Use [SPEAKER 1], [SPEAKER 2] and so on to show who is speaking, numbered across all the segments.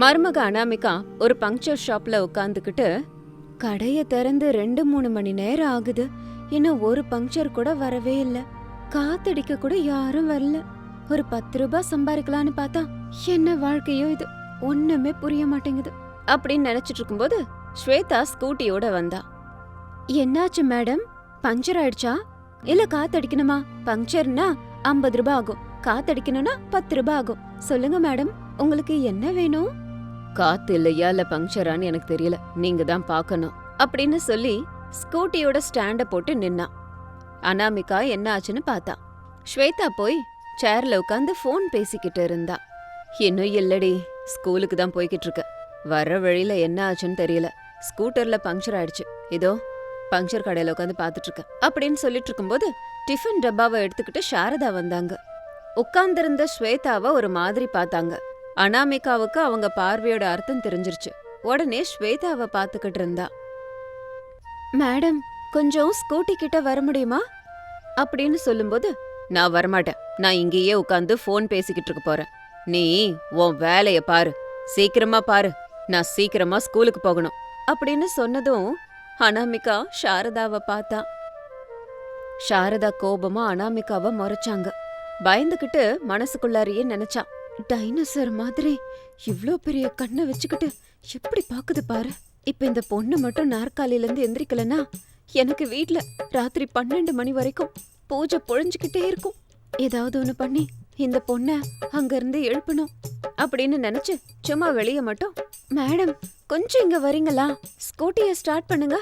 [SPEAKER 1] மருமக அனாமிகா ஒரு பங்க்சர் ஷாப்ல உட்காந்துக்கிட்டு கடைய திறந்து ரெண்டு மூணு மணி நேரம் ஆகுது. இன்னும் ஒரு பங்க்சர் கூட வரவே இல்ல. காத்தடிக்க கூட யாரும் வரல. ஒரு பத்து ரூபாய் சம்பாதிக்கலான்னு பார்த்தா என்ன வாழ்க்கையோ இது? ஒண்ணுமே புரிய மாட்டேங்குது. அப்படின்னு நினைச்சிட்டு இருக்கும்போது ஸ்வேதா ஸ்கூட்டியோட வந்தா. என்னாச்சு மேடம் பஞ்சர் ஆயிடுச்சா? இல்ல காத்தடிக்கணுமா? பங்க்சர்னா ஐம்பது ரூபாய் ஆகும். காத்தடிக்கணும்னா பத்து ரூபாய் ஆகும். சொல்லுங்க மேடம் உங்களுக்கு என்ன வேணும்? காத்து இல்லையா இல்ல பங்க்சரான்னு எனக்கு தெரியல. நீங்க தான் பார்க்கணும். அப்படின்னு சொல்லி ஸ்கூட்டியோட ஸ்டாண்ட போட்டு நின்னா. அனாமிகா என்ன ஆச்சுன்னு பார்த்தா. ஸ்வேதா போய் சேர்ல உட்காந்து ஃபோன் பேசிக்கிட்டு இருந்தா. இன்னும் இல்லடி. ஸ்கூலுக்கு தான் போய்கிட்டு இருக்க. வர்ற வழியில என்ன ஆச்சுன்னு தெரியல. ஸ்கூட்டர்ல பங்க்சர் ஆயிடுச்சு. இதோ பங்க்சர் கடையில உட்காந்து பார்த்துட்டு இருக்கேன். அப்படின்னு சொல்லிட்டு இருக்கும்போது டிஃபன் டப்பாவை எடுத்துக்கிட்டு சாரதா வந்தாங்க. உட்கார்ந்திருந்த ஸ்வேதாவை ஒரு மாதிரி பார்த்தாங்க. அனாமிகாவுக்கு அவங்க பார்வையோட அர்த்தம் தெரிஞ்சிருச்சு. உடனே ஸ்வேதாவை பார்த்துக்கிட்டு இருந்தா. மேடம் கொஞ்சம் ஸ்கூட்டி கிட்ட வர முடியுமா? அப்படின்னு சொல்லும்போது நான் வரமாட்டேன். நான் இங்கேயே உட்காந்து ஃபோன் பேசிக்கிட்டு இருக்க போறேன். நீ உன் வேலைய பாரு. சீக்கிரமா பாரு. நான் சீக்கிரமா ஸ்கூலுக்கு போகணும். அப்படின்னு சொன்னதும் அனாமிகா சாரதாவை பார்த்தா. சாரதா கோபமா அனாமிகாவை முறைச்சாங்க. பயந்துகிட்டு மனசுக்குள்ளாரியே நினைச்சா. டைனோசர் மாதிரி இவ்ளோ பெரிய கண்ணை வச்சுக்கிட்டு எப்படி பாக்குது பாரு? இப்ப இந்த பொண்ணு மட்டும் நாற்காலில இருந்து எந்திரிக்கலனா எனக்கு வீட்டில் ராத்திரி பன்னெண்டு மணி வரைக்கும் பூஜை பொழிஞ்சுக்கிட்டே இருக்கும். ஏதாவது ஒண்ணு பண்ணி இந்த பொண்ண அங்க இருந்து எழுப்பணும் அப்படின்னு நினைச்சு சும்மா வெளிய மட்டும். மேடம் கொஞ்சம் இங்க வரீங்களா? ஸ்கூட்டிய ஸ்டார்ட் பண்ணுங்க.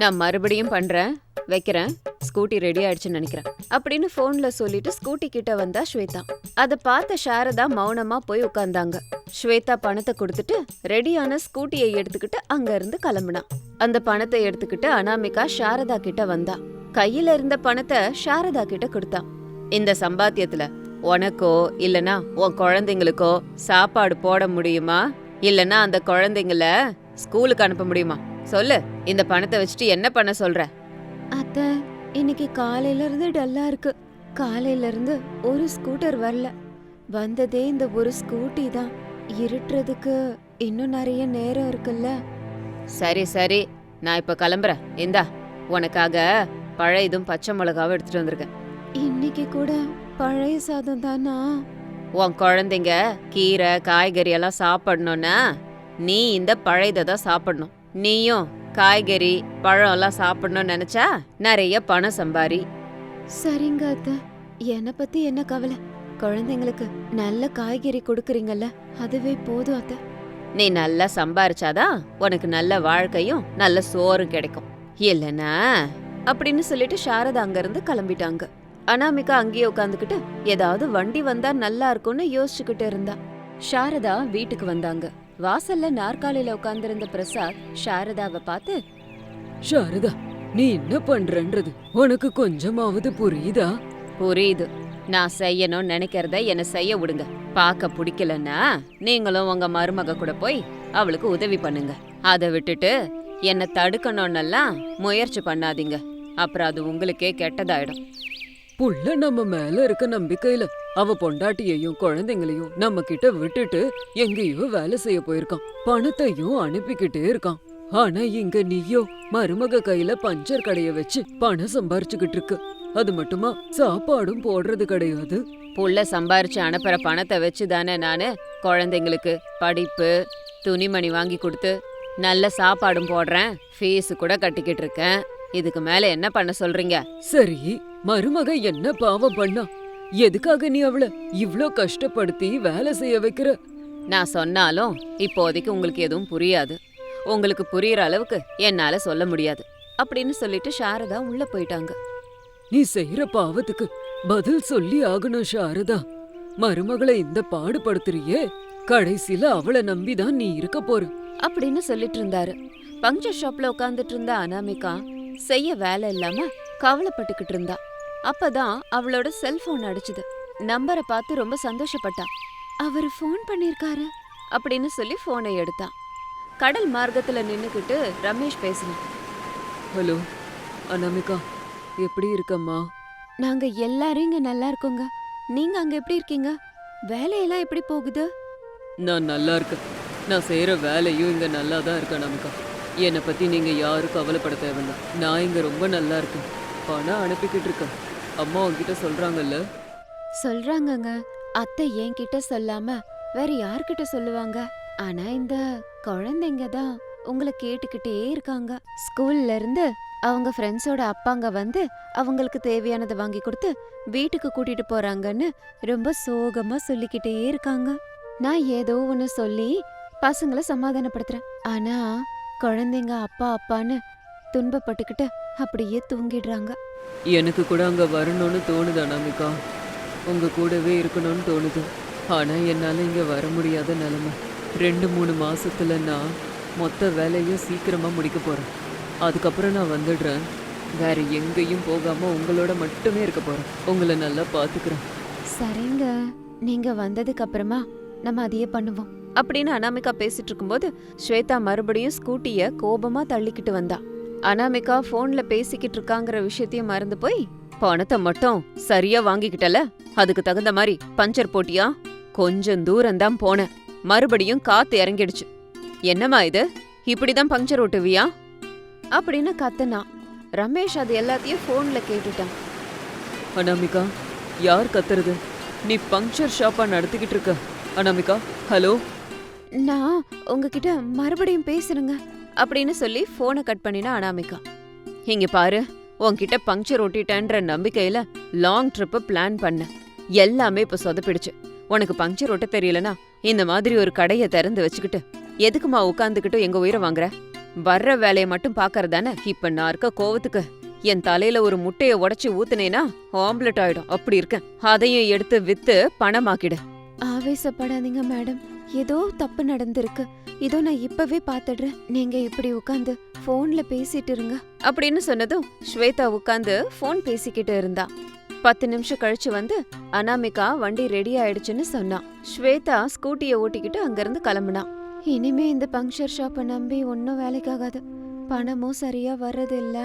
[SPEAKER 1] நான் மறுபடியும் பண்றேன் வைக்கிறேன் ஸ்கூட்டி ரெடி ஆயிடுச்சுன்னு நினைக்கிறேன். அப்படின்னு போன்ல சொல்லிட்டு ஸ்கூட்டி கிட்ட வந்தா ஸ்வேதா. அதை பார்த்த சாரதா மௌனமா போய் உட்கார்ந்தாங்க. ஸ்வேதா பணத்தை கொடுத்துட்டு ரெடியான ஸ்கூட்டியை எடுத்துக்கிட்டு அங்க இருந்து கிளம்புனா அந்த பணத்தை எடுத்துக்கிட்டு அனாமிகா சாரதா கிட்ட வந்தா. கையில இருந்த பணத்தை சாரதா கிட்ட கொடுத்தா. இந்த சம்பாத்தியத்துல உனக்கோ இல்லனா உன் குழந்தைங்களுக்கோ சாப்பாடு போட முடியுமா? இல்லனா அந்த குழந்தைங்கள ஸ்கூலுக்கு அனுப்ப முடியுமா? சொல்லு இந்த பணத்தை வச்சுட்டு என்ன பண்ண சொல்ற? அத்த இன்னைக்கு காலையில இருந்து டல்லா இருக்கு. காலையில இருந்து ஒரு ஸ்கூட்டர் வரல. வந்ததே இந்த ஒரு ஸ்கூட்டி தான். இருட்டுறதுக்கு இன்னும் நிறைய நேரம் இருக்குல்ல? சரி சரி. நான் இப்ப கிளம்புறேன். இந்தா உனக்காக பழையதும் பச்சை மிளகாவும் எடுத்துட்டு வந்திருக்கேன். இன்னைக்கு கூட பழைய சாதம் தானா? உன் குழந்தைங்க கீரை காய்கறி எல்லாம் சாப்பிடணும்னா நீ இந்த பழையதை தான் சாப்பிடணும். நீயும் காய்கறி பழம் எல்லாம் சாப்பிடணும்னு நினைச்சா நிறைய பணம் சம்பாரி. சரிங்க அத்தை. என்னை பத்தி என்ன கவலை? குழந்தைங்களுக்கு நல்ல காய்கறி கொடுக்கறீங்கல்ல அதுவே போதும் அத்தை. நீ நல்லா சம்பாரிச்சாதான் உனக்கு நல்ல வாழ்க்கையும் நல்ல சோறும் கிடைக்கும். இல்லனா அப்படின்னு சொல்லிட்டு சாரதா அங்க இருந்து கிளம்பிட்டாங்க. அனாமிகா அங்கேயே உட்காந்துக்கிட்டு ஏதாவது வண்டி வந்தா நல்லா இருக்கும்னு யோசிச்சுக்கிட்டு இருந்தா. சாரதா வீட்டுக்கு வந்தாங்க. வாசல்ல நாற்காலியில உட்கார்ந்திருந்த பிரசாத் சாரதாவை பார்த்து
[SPEAKER 2] சாரதா நீ என்ன பண்றன்றது? உனக்கு கொஞ்சமாவது புரியுதா?
[SPEAKER 1] புரியுது. நான் செய்யணும்னு நினைக்கிறத என்ன செய்ய விடுங்க. பார்க்க பிடிக்கலன்னா நீங்களும் உங்க மருமக கூட போய் அவளுக்கு உதவி பண்ணுங்க. அதை விட்டுட்டு என்ன தடுக்கணும்னெல்லாம் முயற்சி பண்ணாதீங்க. அப்புறம் அது உங்களுக்கே கெட்டதாயிடும்.
[SPEAKER 2] புள்ள நம்ம மேல இருக்க நம்பிக்கையில அவ பொண்டாட்டியையும் குழந்தைங்களையும் நம்ம கிட்ட விட்டுட்டு எங்கேயோ வேலை செய்ய போயிருக்கான். பணத்தையும் அனுப்பிக்கிட்டே இருக்கான். ஆனா இங்க நீயோ மருமக கையில பஞ்சர் கடைய வச்சு பணம் சம்பாரிச்சுக்கிட்டு இருக்கு. அது மட்டுமா சாப்பாடும் போடுறது கிடையாது?
[SPEAKER 1] புள்ள சம்பாரிச்சு அனுப்புற பணத்தை வச்சு தானே நானு குழந்தைங்களுக்கு படிப்பு துணிமணி வாங்கி கொடுத்து நல்ல சாப்பாடும் போடுறேன் ஃபீஸ் கூட கட்டிக்கிட்டு இருக்கேன். இதுக்கு மேல என்ன பண்ண சொல்றீங்க?
[SPEAKER 2] சரி மருமக என்ன பாவம் பண்ணா? எதுக்காக நீ அவள இவ்ளோ கஷ்டப்படுத்தி வேலை செய்ய வைக்கிற?
[SPEAKER 1] நான் சொன்னாலும் இப்போதைக்கு உங்களுக்கு எதுவும் புரியாது. உங்களுக்கு புரியுற அளவுக்கு என்னால சொல்ல முடியாது. அப்படின்னு சொல்லிட்டு சாரதா உள்ள போயிட்டாங்க.
[SPEAKER 2] நீ செய்யற பாவத்துக்கு பதில் சொல்லி ஆகணும் சாரதா. மருமகளை இந்த பாடுபடுத்துறியே? கடைசில அவளை நம்பிதான் நீ இருக்க போற.
[SPEAKER 1] அப்படின்னு சொல்லிட்டு இருந்தாரு. பங்க்சர் ஷாப்ல உட்காந்துட்டு இருந்த அனாமிகா செய்ய வேலை இல்லாம கவலைப்பட்டுக்கிட்டு இருந்தா. அப்பதான் அவளோட செல்போன் அடிச்சுது. நம்பரை பார்த்து ரொம்ப சந்தோஷப்பட்டா. அவர் ஃபோன் பண்ணிருக்காரு அப்படின்னு சொல்லி போனை எடுத்தா. கடல் மார்க்கத்துல நின்னுக்கிட்டு ரமேஷ் பேசினான்.
[SPEAKER 2] ஹலோ அனாமிகா எப்படி இருக்கம்மா?
[SPEAKER 1] நாங்க எல்லாரும் இங்க நல்லா இருக்கோங்க. நீங்க அங்க எப்படி இருக்கீங்க? வேலையெல்லாம் எப்படி போகுது?
[SPEAKER 2] நான் நல்லா இருக்கேன். நான் செய்யற வேலையும் இங்க நல்லா தான் இருக்கு அனாமிகா. என்னை பத்தி நீங்க யாரும் கவலைப்பட தேவையில்ல. நான் இங்க ரொம்ப நல்லா இருக்கேன். பணம் அனுப்பிக்கிட்டு இருக்கேன். அம்மா உன்கிட்ட சொல்றாங்கல்ல?
[SPEAKER 1] சொல்றாங்கங்க. அத்தை என்கிட்ட சொல்லாம வேற யார்கிட்ட சொல்லுவாங்க? ஆனா இந்த குழந்தைங்க தான் உங்களை கேட்டுக்கிட்டே இருக்காங்க. ஸ்கூல்ல இருந்து அவங்க ஃப்ரெண்ட்ஸோட அப்பாங்க வந்து அவங்களுக்கு தேவையானதை வாங்கி கொடுத்து வீட்டுக்கு கூட்டிட்டு போறாங்கன்னு ரொம்ப சோகமா சொல்லிக்கிட்டே இருக்காங்க. நான் ஏதோ ஒன்னு சொல்லி பசங்களை சமாதானப்படுத்துறேன். ஆனா குழந்தைங்க அப்பா அப்பான்னு துன்பப்பட்டுக்கிட்டு அப்படியே தூங்கிடுறாங்க.
[SPEAKER 2] எனக்கு கூட அங்க வரணும்னு தோணுது அனாமிகா உங்க கூடவே இருக்கணும்னு தோணுது. ஆனா என்னால இங்க வர முடியாத நிலைமை. ரெண்டு மூணு மாசத்துல நான் மொத்த வேலையும் சீக்கிரமா முடிக்க போறேன். அதுக்கப்புறம் நான் வந்துடுறேன். வேற எங்கேயும் போகாம உங்களோட மட்டுமே இருக்க போறேன். உங்களை நல்லா பாத்துக்கிறேன்.
[SPEAKER 1] சரிங்க. நீங்க வந்ததுக்கு அப்புறமா நம்ம அதையே பண்ணுவோம். அப்படின்னு அனாமிகா பேசிட்டு இருக்கும்போது ஸ்வேதா மறுபடியும் ஸ்கூட்டிய கோபமா தள்ளிக்கிட்டு வந்தா. அனாமிகா போன்ல பேசிக்கிட்டு இருக்காங்கிற விஷயத்தையும் மறந்து போய் பணத்தை மட்டும் சரியா வாங்கிக்கிட்டல. அதுக்கு தகுந்த மாதிரி பஞ்சர் போட்டியா? கொஞ்சம் தூரம் தான் போனேன். மறுபடியும் காத்து இறங்கிடுச்சு. என்னம்மா இது? இப்படிதான் பஞ்சர் ஓட்டுவியா? அப்படின்னு கத்துனா. ரமேஷ் அது எல்லாத்தையும் போன்ல கேட்டுட்டான்.
[SPEAKER 2] அனாமிகா யார் கத்துறது? நீ பங்க்சர் ஷாப்பா நடத்திக்கிட்டு இருக்க. அனாமிகா ஹலோ?
[SPEAKER 1] நான் உங்ககிட்ட மறுபடியும் பேசுறேங்க. அப்படின்னு சொல்லி ஃபோனை கட் பண்ணினா அனாமிகா. இங்க பாரு உன்கிட்ட பங்க்சர் ஒட்டிட்டேன்ற நம்பிக்கையில லாங் ட்ரிப்பு பிளான் பண்ண. எல்லாமே இப்ப சொதப்பிடுச்சு. உனக்கு பங்க்சர் ஒட்ட தெரியலனா இந்த மாதிரி ஒரு கடையை திறந்து வச்சுக்கிட்டு எதுக்குமா உட்காந்துக்கிட்டு எங்க உயிரை வாங்குற? வர்ற வேலையை மட்டும் பாக்கறதானே இப்ப நான் இருக்க கோவத்துக்கு என் தலையில ஒரு முட்டைய உடைச்சு ஊத்துனேனா ஆம்லெட் ஆயிடும். அப்படி இருக்கேன். அதையும் எடுத்து வித்து பணமாக்கிடு. ஆவேசப்படாதீங்க மேடம் ஏதோ தப்பு நடந்திருக்கு. இதோ நான் இப்பவே பாத்துடுறேன் நீங்க இப்படி உட்காந்து போன்ல பேசிட்டு இருங்க. அப்படின்னு சொன்னதும் ஸ்வேதா உட்காந்து போன் பேசிக்கிட்டு இருந்தா. பத்து நிமிஷம் கழிச்சு வந்து அனாமிகா வண்டி ரெடி ஆயிடுச்சுன்னு சொன்னான் ஸ்வேதா ஸ்கூட்டிய ஓட்டிக்கிட்டு அங்கிருந்து கிளம்புனான் இனிமே இந்த பங்க்சர் ஷாப்பை நம்பி ஒன்னும் வேலைக்காகாது. பணமும் சரியா வர்றது இல்ல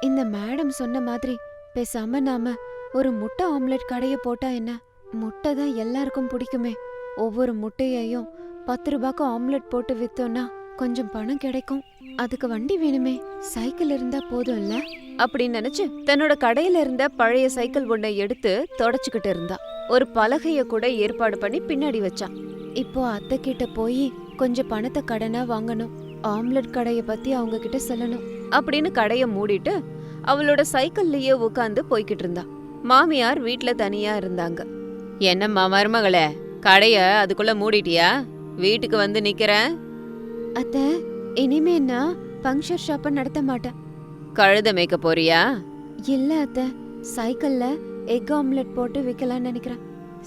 [SPEAKER 1] இந்த மேடம் சொன்ன மாதிரி பேசாம நாம ஒரு முட்டை ஆம்லெட் கடைய போட்டா என்ன? முட்டை தான் எல்லாருக்கும் பிடிக்குமே. ஒவ்வொரு முட்டையையும் பத்து ரூபாய்க்கு ஆம்லெட் போட்டு வித்தோம்னா கொஞ்சம் பணம் கிடைக்கும். அதுக்கு வண்டி வேணுமே. சைக்கிள் இருந்தா போதும்ல? அப்படின்னு நினைச்சு தன்னோட கடையில இருந்த பழைய சைக்கிள் ஒன்னை எடுத்து தொடச்சுக்கிட்டு இருந்தா. ஒரு பலகைய கூட ஏற்பாடு பண்ணி பின்னாடி வச்சான் இப்போ அத்தை கிட்ட போய் கொஞ்சம் பணத்தை கடனா வாங்கணும். ஆம்லெட் கடைய பத்தி அவங்க கிட்ட சொல்லணும். அப்படின்னு கடைய மூடிட்டு அவளோட சைக்கிள்லயே உட்காந்து போய்கிட்டு இருந்தா. மாமியார் வீட்டுல தனியா இருந்தாங்க. என்னம்மா மருமகளே? கடைய அதுக்குள்ள மூடிட்டியா? வீட்டுக்கு வந்து நிக்கிறேன். அத்த இனிமே நான் பங்க்சர் ஷாப்ப நடத்த மாட்டேன். கழுத மேய்க்க போறியா? இல்ல அத்த சைக்கிள்ல எக் ஆம்லெட் போட்டு விக்கலாம்னு நினைக்கிறேன்.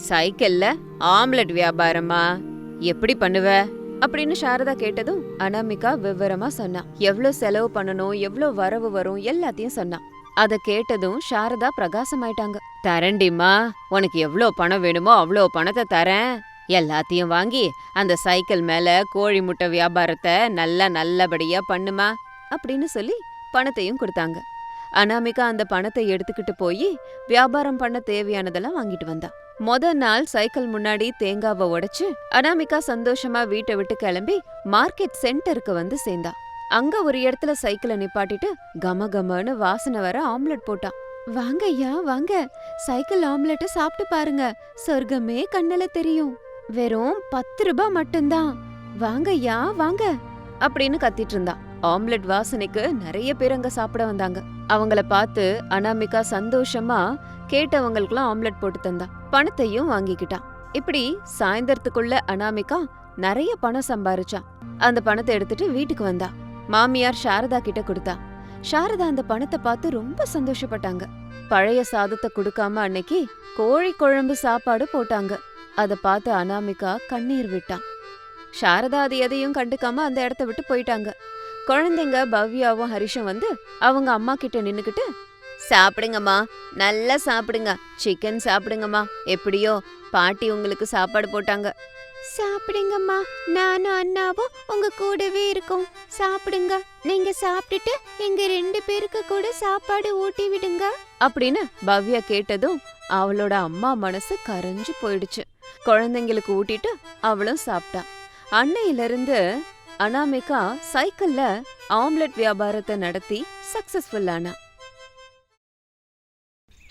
[SPEAKER 1] சைக்கிள்ல ஆம்லெட் வியாபாரமா? எப்படி பண்ணுவ? அப்படின்னு சாரதா கேட்டதும் அனாமிகா விவரமா சொன்னா. எவ்வளவு செலவு பண்ணணும் எவ்வளவு வரவு வரும் எல்லாத்தையும் சொன்னா. அத கேட்டதும் சாரதா பிரகாசமாயிட்டாங்க. தரண்டிம்மா உனக்கு எவ்வளோ பணம் வேணுமோ அவ்வளோ பணத்தை தரேன். எல்லாத்தையும் வாங்கி அந்த சைக்கிள் மேல கோழி முட்டை வியாபாரத்தை நல்லா நல்லபடியா பண்ணுமா அப்படின்னு சொல்லி பணத்தையும் கொடுத்தாங்க. அனாமிகா அந்த பணத்தை எடுத்துக்கிட்டு போய் வியாபாரம் பண்ண தேவையானதெல்லாம் வாங்கிட்டு வந்தா. மொத நாள் சைக்கிள் முன்னாடி தேங்காவை உடைச்சு அனாமிகா சந்தோஷமா வீட்டை விட்டு கிளம்பி மார்க்கெட் சென்டருக்கு வந்து சேர்ந்தா. அங்க ஒரு இடத்துல சைக்கிளை நிப்பாட்டிட்டு கம கமன்னு வாசனை வர ஆம்லெட் போட்டான். வாங்க ஐயா வாங்க. சைக்கிள் ஆம்லெட்ட சாப்பிட்டு பாருங்க. சொர்க்கமே கண்ணுல தெரியும். வெறும் பத்து ரூபாய் மட்டும்தான். வாங்க ஐயா வாங்க. அப்படின்னு கத்திட்டு இருந்தான். ஆம்லெட் வாசனைக்கு நிறைய பேர் அங்க சாப்பிட வந்தாங்க. அவங்கள பார்த்து அனாமிகா சந்தோஷமா கேட்டவங்களுக்குலாம் ஆம்லெட் போட்டு தந்தா. பணத்தையும் வாங்கிக்கிட்டான். இப்படி சாயந்தரத்துக்குள்ள அனாமிகா நிறைய பணம் சம்பாரிச்சா. அந்த பணத்தை எடுத்துட்டு வீட்டுக்கு வந்தா. மாமியார் சாரதா கிட்ட கொடுத்தா. சாரதா அந்த பணத்தை பார்த்து ரொம்ப சந்தோஷப்பட்டாங்க. பழைய சாதத்தை கொடுக்காம அன்னைக்கு கோழி குழம்பு சாப்பாடு போட்டாங்க. அத பார்த்து அனாமிகா கண்ணீர் விட்டான். சாரதா அது எதையும் கண்டுக்காம அந்த இடத்த விட்டு போயிட்டாங்க. குழந்தைங்க பவ்யாவும் ஹரிஷும் வந்து அவங்க அம்மா கிட்ட நின்னுக்கிட்டு சாப்பிடுங்கம்மா நல்லா சாப்பிடுங்க. சிக்கன் சாப்பிடுங்கம்மா. எப்படியோ பாட்டி உங்களுக்கு சாப்பாடு போட்டாங்க. சாப்பிடுங்கம்மா. நானும் அண்ணாவும் உங்க கூடவே இருக்கோம். சாப்பிடுங்க. நீங்க சாப்பிட்டுட்டு எங்க ரெண்டு பேருக்கு கூட சாப்பாடு ஊட்டி விடுங்க. அப்படின்னு பவ்யா கேட்டதும் அவளோட அம்மா மனசு கரைஞ்சு போயிடுச்சு. குழந்தைங்களுக்கு ஊட்டிட்டு அவளும் சாப்பிட்டா. அன்னையில இருந்து அனாமிகா சைக்கிள்ல ஆம்லெட் வியாபாரத்தை நடத்தி சக்சஸ்ஃபுல் ஆனா.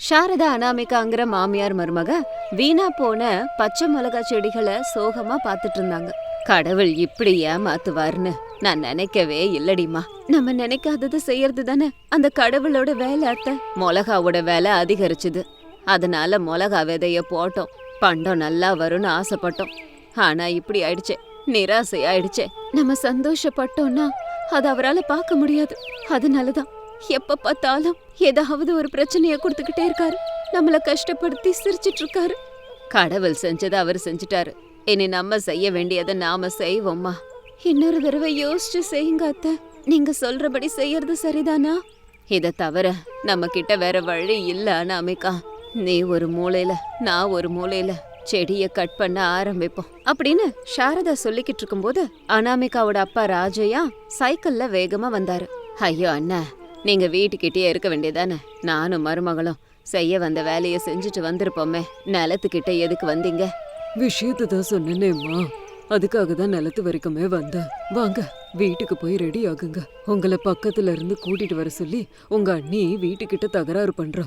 [SPEAKER 1] சாரதா அனாமிகாங்கிற மாமியார் மருமக வீணா போன பச்சை மிளகா செடிகளை சோகமா பார்த்துட்டு இருந்தாங்க. கடவுள் இப்படி ஏமாத்துவார்னு நான் நினைக்கவே இல்லடிமா நம்ம நினைக்காதது செய்யறது தானே? அந்த கடவுளோட வேலை அத்த. மிளகாவோட வேலை அதிகரிச்சுது. அதனால மிளகா விதைய போட்டோம். பண்டம் நல்லா வரும்னு ஆசைப்பட்டோம். ஆனா இப்படி ஆயிடுச்சே. நிராசை ஆயிடுச்சே நம்ம சந்தோஷப்பட்டோம்னா அது அவரால பார்க்க முடியாது. அதனாலதான். எப்ப பார்த்தாலும் ஏதாவது ஒரு பிரச்சனைய கொடுத்துக்கிட்டே இருக்காரு. நம்மள கஷ்டப்படுத்தி சிரிச்சிட்டு இருக்காரு கடவுள் செஞ்சதை அவர் செஞ்சுட்டாரு. இனி நம்ம செய்ய வேண்டியதை நாம செய்வோம்மா இன்னொரு தடவை யோசிச்சு செய்யுங்க அத்தை. நீங்க சொல்றபடி செய்யறது சரிதானா? இதை தவிர நம்ம கிட்ட வேற வழி இல்ல அனாமிகா. நீ ஒரு மூலையில நான் ஒரு மூலையில செடிய கட் பண்ண ஆரம்பிப்போம். அப்படின்னு சாரதா சொல்லிக்கிட்டு இருக்கும்போது அனாமிகாவோட அப்பா ராஜையா சைக்கிள்ல வேகமா வந்தாரு. ஐயோ அண்ணா நீங்க வீட்டுக்கிட்டே இருக்க வேண்டியதானே? நானும் மருமகளும் செய்ய வந்த வேலைய செஞ்சுட்டு வந்திருப்போமே. நிலத்துக்கிட்ட எதுக்கு வந்தீங்க?
[SPEAKER 2] விஷயத்தை தான் சொன்னேனேம்மா. அதுக்காக தான் நிலத்து வரைக்குமே வந்தேன். வாங்க வீட்டுக்கு போய் ரெடி ஆகுங்க. உங்களை பக்கத்துல இருந்து கூட்டிட்டு வர சொல்லி உங்க அண்ணி வீட்டுக்கிட்ட தகராறு பண்றா.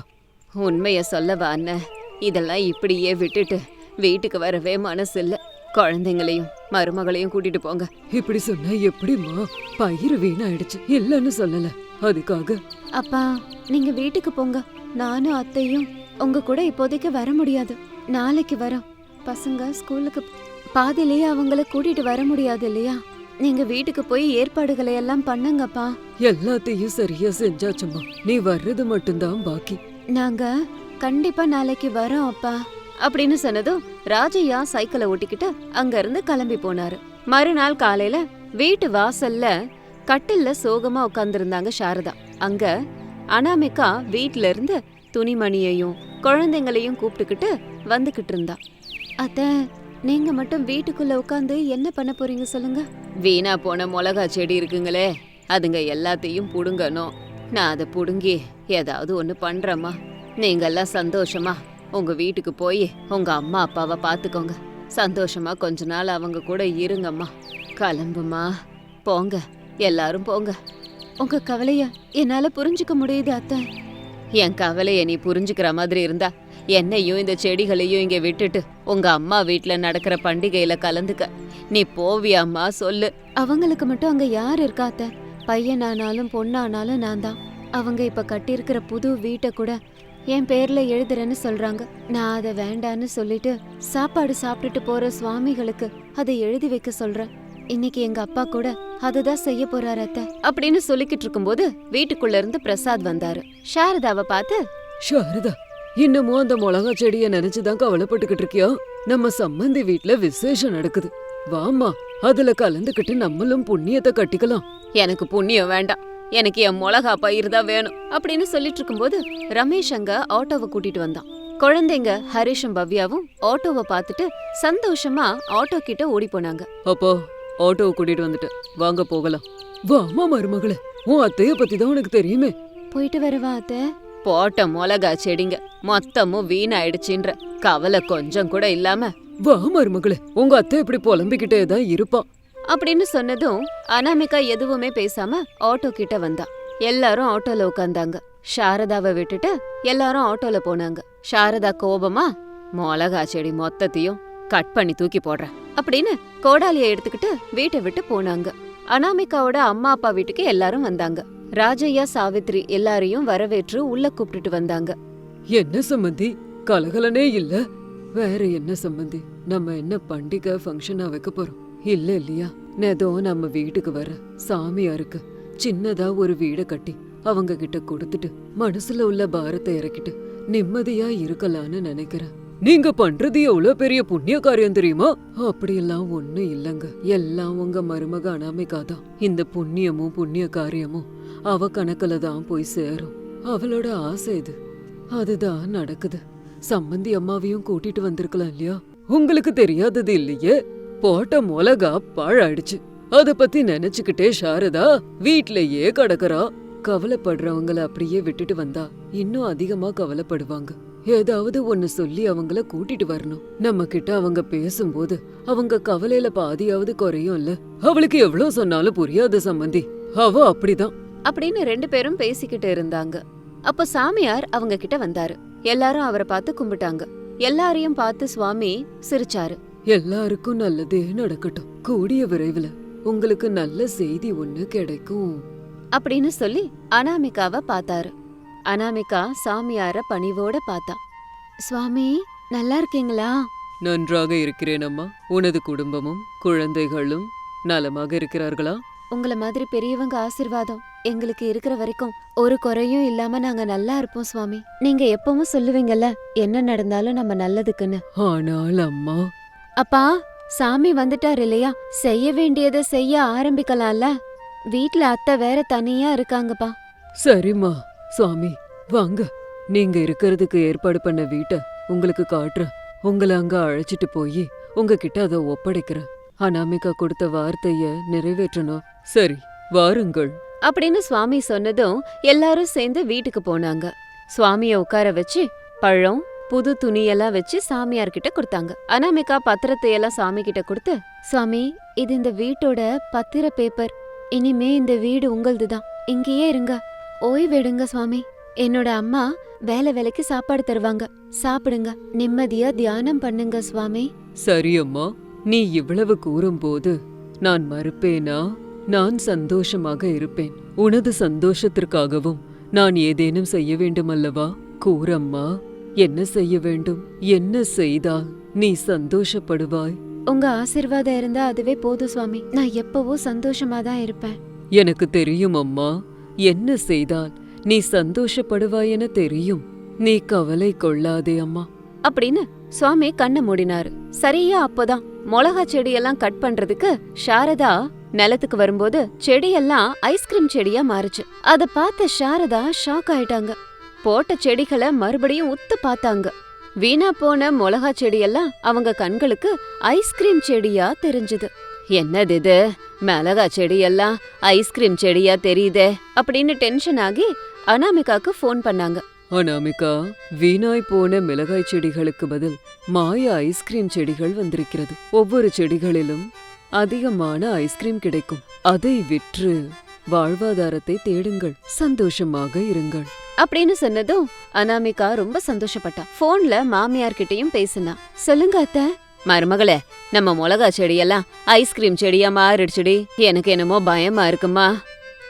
[SPEAKER 1] உண்மைய சொல்லவா அண்ணன் இதெல்லாம் இப்படியே விட்டுட்டு வீட்டுக்கு வரவே மனசு இல்ல குழந்தைங்களையும் மருமகளையும் கூட்டிட்டு போங்க.
[SPEAKER 2] இப்படி சொன்னா எப்படிம்மா? பயிர் வீணாயிடுச்சு. இல்லைன்னு சொல்லல. அதுக்காக.
[SPEAKER 1] அப்பா நீங்க வீட்டுக்கு போங்க. நானும் அத்தையும் உங்க கூட இப்போதைக்கு வர முடியாது. நாளைக்கு வரோம். பசங்க ஸ்கூலுக்கு பாதியிலேயே அவங்கள கூட்டிட்டு வர முடியாது இல்லையா? நீங்க வீட்டுக்கு போய் ஏற்பாடுகளை எல்லாம் பண்ணுங்கப்பா.
[SPEAKER 2] எல்லாத்தையும் சரியா செஞ்சாச்சும்மா நீ வர்றது மட்டும்தான் பாக்கி.
[SPEAKER 1] நாங்க கண்டிப்பா நாளைக்கு வரோம் அப்பா. அப்படின்னு சொன்னதும் ராஜையா சைக்கிளை ஓட்டிக்கிட்டு அங்க இருந்து கிளம்பி போனாரு. மறுநாள் காலையில வீட்டு வாசல்ல கட்டில்ல சோகமா உட்கார்ந்திருந்தாங்க சாரதா. அங்க அனாமிகா வீட்ல இருந்து துணிமணியையும் குழந்தைங்களையும் கூப்பிட்டுக்கிட்டு வந்துகிட்டு இருந்தா. அத்த நீங்க மட்டும் வீட்டுக்குள்ள உட்காந்து என்ன பண்ண போறீங்க சொல்லுங்க. வீணா போன மிளகா செடி இருக்குங்களே அதுங்க எல்லாத்தையும் புடுங்கணும். நான் அதை புடுங்கி ஏதாவது ஒன்று பண்றேம்மா. நீங்கெல்லாம் சந்தோஷமா உங்க வீட்டுக்கு போய் உங்க அம்மா அப்பாவை பார்த்துக்கோங்க சந்தோஷமா கொஞ்ச நாள் அவங்க கூட இருங்கம்மா. கிளம்புமா? போங்க. எல்லாரும் போங்க. உங்க கவலைய என்னால புரிஞ்சுக்க முடியுது அத்தை. என் கவலைய நீ புரிஞ்சுக்கிற மாதிரி இருந்தா என்னையும் இந்த செடிகளையும் இங்க விட்டுட்டு உங்க அம்மா வீட்ல நடக்கிற பண்டிகையில கலந்துக்க. நீ போவியாம்மா சொல்லு. அவங்களுக்கு மட்டும் அங்க யார் இருக்கா அத்தை? பையனானாலும் பொண்ணானாலும் நான் தான். அவங்க இப்ப கட்டியிருக்கிற புது வீட்டை கூட என் பேர்ல எழுதுறேன்னு சொல்றாங்க. நான் அதை வேண்டான்னு சொல்லிட்டு சாப்பாடு சாப்பிட்டுட்டு போற சுவாமிகளுக்கு அதை எழுதி வைக்க சொல்றேன். இன்னைக்கு எங்க அப்பா கூட அதுதான் செய்ய போறாரு அத்தை. அப்படின்னு சொல்லிக்கிட்டு இருக்கும்போது வீட்டுக்குள்ள இருந்து பிரசாத் வந்தாரு. சாரதாவை பார்த்து
[SPEAKER 2] சாரதா இன்னமும் அந்த மிளகா செடிய நினைச்சுதான் கவலைப்பட்டுக்கிட்டு இருக்கியா? நம்ம சம்மந்தி வீட்ல விசேஷம் நடக்குது. வாமா அதுல கலந்துக்கிட்டு நம்மளும் புண்ணியத்தை கட்டிக்கலாம்.
[SPEAKER 1] எனக்கு புண்ணியம் வேண்டாம். எனக்கு என் மிளகா பயிர் தான் வேணும். அப்படின்னு சொல்லிட்டு இருக்கும்போது ரமேஷ் அங்க ஆட்டோவை கூட்டிட்டு வந்தான். குழந்தைங்க ஹரிஷும் பவ்யாவும் ஆட்டோவை பார்த்துட்டு சந்தோஷமா ஆட்டோ கிட்ட ஓடி போனாங்க.
[SPEAKER 2] அப்போ ஆட்டோவை கூட்டிட்டு வந்துட்டேன் வாங்க போகலாம். வாமா மருமகளே. உன் அத்தைய பத்தி தான் உனக்கு தெரியுமே.
[SPEAKER 1] போயிட்டு வரவா அத்தை? போட்ட மிளகா செடிங்க. மொத்தமும் வீணாயிடுச்சுன்ற. கவலை கொஞ்சம் கூட இல்லாம.
[SPEAKER 2] வா மருமகளே. உங்க அத்தை இப்படி புலம்பிக்கிட்டே தான் இருப்பா.
[SPEAKER 1] அப்படின்னு சொன்னதும் அனாமிகா எதுவுமே பேசாம ஆட்டோ கிட்ட வந்தா. எல்லாரும் ஆட்டோல உட்காந்தாங்க சாரதாவை விட்டுட்டு எல்லாரும் ஆட்டோல போனாங்க. சாரதா கோபமா மிளகா செடி மொத்தத்தையும் கட் பண்ணி தூக்கி போடுறேன். அப்படின்னு கோடாலிய எடுத்துக்கிட்டு வீட்டை விட்டு போனாங்க. அனாமிகாவோட அம்மா அப்பா வீட்டுக்கு எல்லாரும் வந்தாங்க. ராஜையா சாவித்ரி எல்லாரையும் வரவேற்று உள்ள கூப்பிட்டுட்டு வந்தாங்க.
[SPEAKER 2] என்ன சம்மந்தி கலகலனே இல்ல. வேற என்ன சம்மந்தி நம்ம என்ன பண்டிகை ஃபங்க்ஷனா வைக்க போறோம்? இல்ல இல்லையா? நேதோ நம்ம வீட்டுக்கு வர சாமியாருக்கு சின்னதா ஒரு வீட கட்டி அவங்க கிட்ட கொடுத்துட்டு மனசுல உள்ள பாரத்தை இறக்கிட்டு நிம்மதியா இருக்கலாம்னு நினைக்கிறேன். நீங்க பண்றது எவ்வளவு பெரிய புண்ணிய காரியம் தெரியுமா? அப்படியெல்லாம் ஒண்ணும் இல்லங்க. எல்லாம் உங்க மருமக அனாமிகா தான் இந்த புண்ணியமும் புண்ணிய காரியமும் அவ கணக்குல தான் போய் சேரும். அவளோட ஆசை இது. அதுதான் நடக்குது. சம்மந்தி அம்மாவையும் கூட்டிட்டு வந்திருக்கலாம் இல்லையா? உங்களுக்கு தெரியாதது இல்லையே? போட்ட மிளகா பாழாயிடுச்சு. அத பத்தி நினைச்சுக்கிட்டே சாரதா வீட்லயே கிடக்குறா. கவலைப்படுறவங்கள அப்படியே விட்டுட்டு வந்தா இன்னும் அதிகமா கவலைப்படுவாங்க. ஏதாவது ஒன்னு சொல்லி அவங்கள கூட்டிட்டு வரணும். நம்ம கிட்ட அவங்க பேசும்போது அவங்க கவலையில பாதியாவது குறையும்ல அவளுக்கு எவ்வளவு சொன்னாலும் புரியாது சம்மந்தி. அவ அப்படிதான்.
[SPEAKER 1] அப்படின்னு ரெண்டு பேரும் பேசிக்கிட்டு இருந்தாங்க. அப்போ சாமியார் அவங்க கிட்ட வந்தாரு. எல்லாரும் அவரை பார்த்து கும்பிட்டாங்க. எல்லாரையும் பார்த்து சுவாமி சிரிச்சாரு.
[SPEAKER 2] எல்லாருக்கும் நல்லதே நடக்கட்டும். கூடிய விரைவில் உங்களுக்கு நல்ல செய்தி ஒண்ணு கிடைக்கும்.
[SPEAKER 1] அப்படின்னு சொல்லி அனாமிகாவை பார்த்தாரு. அனாமிகா சாமியார பணிவோட பார்த்தா. சுவாமி நல்லா இருக்கீங்களா?
[SPEAKER 2] நன்றாக இருக்கிறேன் அம்மா. உனது குடும்பமும் குழந்தைகளும் நலமாக இருக்கிறார்களா?
[SPEAKER 1] உங்கள மாதிரி பெரியவங்க ஆசிர்வாதம் எங்களுக்கு இருக்கிற வரைக்கும் ஒரு குறையும் இல்லாம நாங்க நல்லா இருப்போம் சுவாமி. நீங்க எப்பவும் சொல்லுவீங்கல்ல என்ன நடந்தாலும் நம்ம நல்லதுக்குன்னு.
[SPEAKER 2] ஆனால் அம்மா.
[SPEAKER 1] அப்பா சாமி வந்துட்டார் இல்லையா? செய்ய வேண்டியதை செய்ய ஆரம்பிக்கலாம்ல. வீட்ல அத்தை வேற தனியா இருக்காங்கப்பா.
[SPEAKER 2] சரிம்மா சுவாமி. வாங்க. நீங்க இருக்கிறதுக்கு ஏற்பாடு பண்ண வீட்டை உங்களுக்கு காட்டுறேன். உங்களை அங்க அழைச்சிட்டு போய் உங்ககிட்ட அதை ஒப்படைக்கிறேன். அனாமிகா கொடுத்த வார்த்தைய நிறைவேற்றணும். சரி வாருங்கள்.
[SPEAKER 1] அப்படின்னு சுவாமி சொன்னதும் எல்லாரும் சேர்ந்து வீட்டுக்கு போனாங்க. சுவாமிய உட்கார வச்சு பழம் புது துணியெல்லாம் வச்சு சாமியார் கிட்ட கொடுத்தாங்க. அனாமிகா பத்திரத்தை எல்லாம் சாமி கிட்ட கொடுத்து சுவாமி இது இந்த வீட்டோட பத்திர பேப்பர் இனிமே இந்த வீடு உங்களது தான் இங்கேயே இருங்க. ஓய்வெடுங்க சுவாமி. என்னோட அம்மா வேலை வேலைக்கு சாப்பாடு தருவாங்க. சாப்பிடுங்க. நிம்மதியா தியானம் பண்ணுங்க சுவாமி.
[SPEAKER 2] சரி அம்மா. நீ இவ்வளவு கூறும்போது நான் மறுப்பேனா? நான் சந்தோஷமாக இருப்பேன். உனது சந்தோஷத்திற்காகவும் நான் ஏதேனும் செய்ய வேண்டும் அல்லவா கூறம்மா. என்ன செய்ய வேண்டும்? என்ன செய்தால் நீ சந்தோஷப்படுவாய்?
[SPEAKER 1] உங்க ஆசிர்வாதம் இருந்தா அதுவே போதும் சுவாமி. நான் எப்பவும் சந்தோஷமா தான் இருப்பேன்.
[SPEAKER 2] எனக்கு தெரியும் அம்மா. என்ன செய்தால் நீ சந்தோஷப்படுவாய் என தெரியும். நீ கவலை கொள்ளாதே அம்மா.
[SPEAKER 1] அப்படின்னு சுவாமி கண்ணை மூடினாரு. சரியா அப்போதான். மிளகா செடியெல்லாம் கட் பண்றதுக்கு சாரதா நிலத்துக்கு வரும்போது செடியெல்லாம் ஐஸ்கிரீம் செடியா மாறுச்சு. அத பார்த்த சாரதா ஷாக் ஆயிட்டாங்க. போட்ட செடிகளை மறுபடியும் உத்து பார்த்தாங்க. வீணா போன மிளகா செடியெல்லாம் அவங்க கண்களுக்கு ஐஸ்கிரீம் செடியா தெரிஞ்சது. என்னது இது? மிளகா செடியெல்லாம் ஐஸ்கிரீம் செடியா தெரியுதே அப்படின்னு டென்ஷன் ஆகி அனாமிகாக்கு ஃபோன் பண்ணாங்க.
[SPEAKER 2] அனாமிகா வீணாய் போன மிளகாய் செடிகளுக்கு பதில் மாய ஐஸ்கிரீம் செடிகள் வந்திருக்கிறது. ஒவ்வொரு செடிகளிலும் அதிகமான ஐஸ்கிரீம் கிடைக்கும். அதை விற்று வாழ்வாதாரத்தை தேடுங்கள் சந்தோஷமாக இருங்கள்.
[SPEAKER 1] அப்படின்னு சொன்னதும் அனாமிகா ரொம்ப சந்தோஷப்பட்டா. போன்ல மாமியார் கிட்டயும் பேசினா. சொல்லுங்க அத்த. மருமகளே நம்ம மிளகா செடியெல்லாம் ஐஸ்கிரீம் செடியா மாறிடுச்சுடி. எனக்கு என்னமோ பயமா இருக்குமா?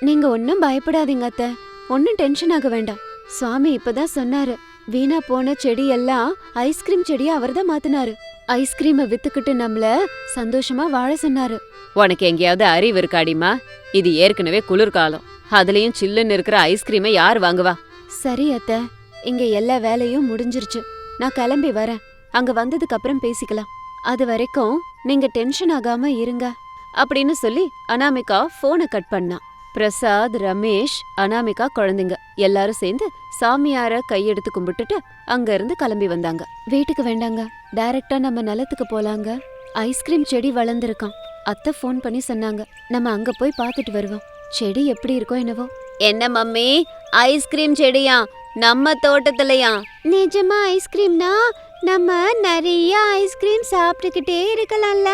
[SPEAKER 1] நீங்க ஒன்னும் பயப்படாதீங்க அத்த. ஒன்னும் டென்ஷன் ஆக வேண்டாம். சுவாமி இப்பதான் சொன்னாரு. வீணா போன செடி எல்லாம் ஐஸ்கிரீம் செடியா அவர்தான் மாத்தினாரு. ஐஸ்கிரீமை வித்துக்கிட்டு நம்மள சந்தோஷமா வாழ சொன்னாரு. உனக்கு எங்கேயாவது அறிவு இருக்காடிமா இது ஏற்கனவே குளிர்காலம் அதுலயும் சில்லுன்னு இருக்கிற ஐஸ்கிரீமை யார் வாங்குவா? சரி அத்த. இங்க எல்லா வேலையும் முடிஞ்சிருச்சு. நான் கிளம்பி வரேன். அங்க வந்ததுக்கு அப்புறம் பேசிக்கலாம். அது வரைக்கும் நீங்க டென்ஷன் ஆகாம இருங்க. அப்படின்னு சொல்லி அனாமிகா போனை கட் பண்ணா. பிரசாத் ரமேஷ் அனாமிகா குழந்தைங்க எல்லாரும் சேர்ந்து சாமியார கையெடுத்து கும்பிட்டுட்டு அங்க இருந்து கிளம்பி வந்தாங்க. வீட்டுக்கு வேண்டாங்க. டைரக்டா நம்ம நிலத்துக்கு போலாங்க. ஐஸ்கிரீம் செடி வளர்ந்துருக்கான் அத்தை ஃபோன் பண்ணி சொன்னாங்க. நம்ம அங்க போய் பார்த்துட்டு வருவோம். செடி எப்படி இருக்கோ என்னவோ. என்ன மம்மி? ஐஸ்கிரீம் செடியா? நம்ம தோட்டத்துலயா? நிஜமா ஐஸ்கிரீம்னா நம்ம நிறைய ஐஸ்கிரீம் சாப்பிட்டுக்கிட்டே இருக்கலாம்ல.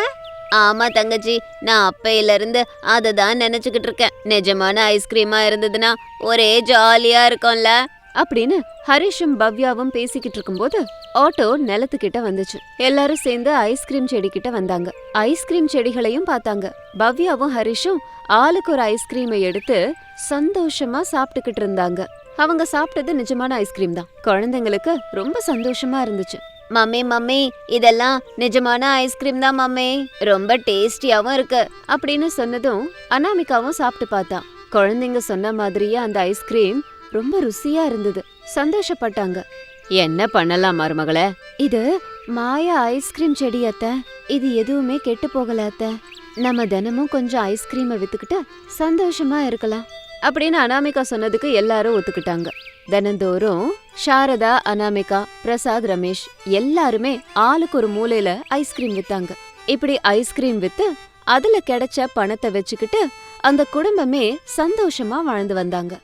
[SPEAKER 1] ஆமா தங்கச்சி நான் அப்பையில இருந்து அதை தான் நினைச்சுக்கிட்டு இருக்கேன். நிஜமான ஐஸ்கிரீமா இருந்ததுன்னா ஒரே ஜாலியா இருக்கும்ல. அப்படின்னு ஹரிஷும் பவ்யாவும் பேசிக்கிட்டு இருக்கும்போது ஆட்டோ நிலத்துக்கிட்ட வந்துச்சு. எல்லாரும் சேர்ந்து ஐஸ்கிரீம் செடி கிட்ட வந்தாங்க. ஐஸ்கிரீம் செடிகளையும் பார்த்தாங்க. பவ்யாவும் ஹரிஷும் ஆளுக்கு ஒரு ஐஸ்கிரீமை எடுத்து சந்தோஷமா சாப்பிட்டுக்கிட்டு இருந்தாங்க. அவங்க சாப்பிட்டது நிஜமான ஐஸ்கிரீம் தான். குழந்தைங்களுக்கு ரொம்ப சந்தோஷமா இருந்துச்சு. மம்மி மம்மி இதெல்லாம் நிஜமான ஐஸ்கிரீம் தான் மம்மி. ரொம்ப டேஸ்டியாவும் இருக்கு. அப்படின்னு சொன்னதும் அனாமிகாவும் சாப்பிட்டு பார்த்தா. குழந்தைங்க சொன்ன மாதிரியே அந்த ஐஸ்கிரீம் ரொம்ப ருசியா இருந்தது. சந்தோஷப்பட்டாங்க. என்ன பண்ணலாம் மருமகளே? இது மாயா ஐஸ்கிரீம் செடி அத்த. இது எதுவுமே கெட்டு போகல அத்த. நம்ம தினமும் கொஞ்சம் ஐஸ்கிரீமை வித்துக்கிட்டு சந்தோஷமா இருக்கலாம். அப்படின்னு அனாமிகா சொன்னதுக்கு எல்லாரும் ஒத்துக்கிட்டாங்க. தினந்தோறும் சாரதா அனாமிகா பிரசாத் ரமேஷ் எல்லாருமே ஆளுக்கு ஒரு மூலையில ஐஸ்கிரீம் வித்தாங்க. இப்படி ஐஸ்கிரீம் வித்து அதுல கிடைச்ச பணத்தை வச்சுக்கிட்டு அந்த குடும்பமே சந்தோஷமா வாழ்ந்து வந்தாங்க.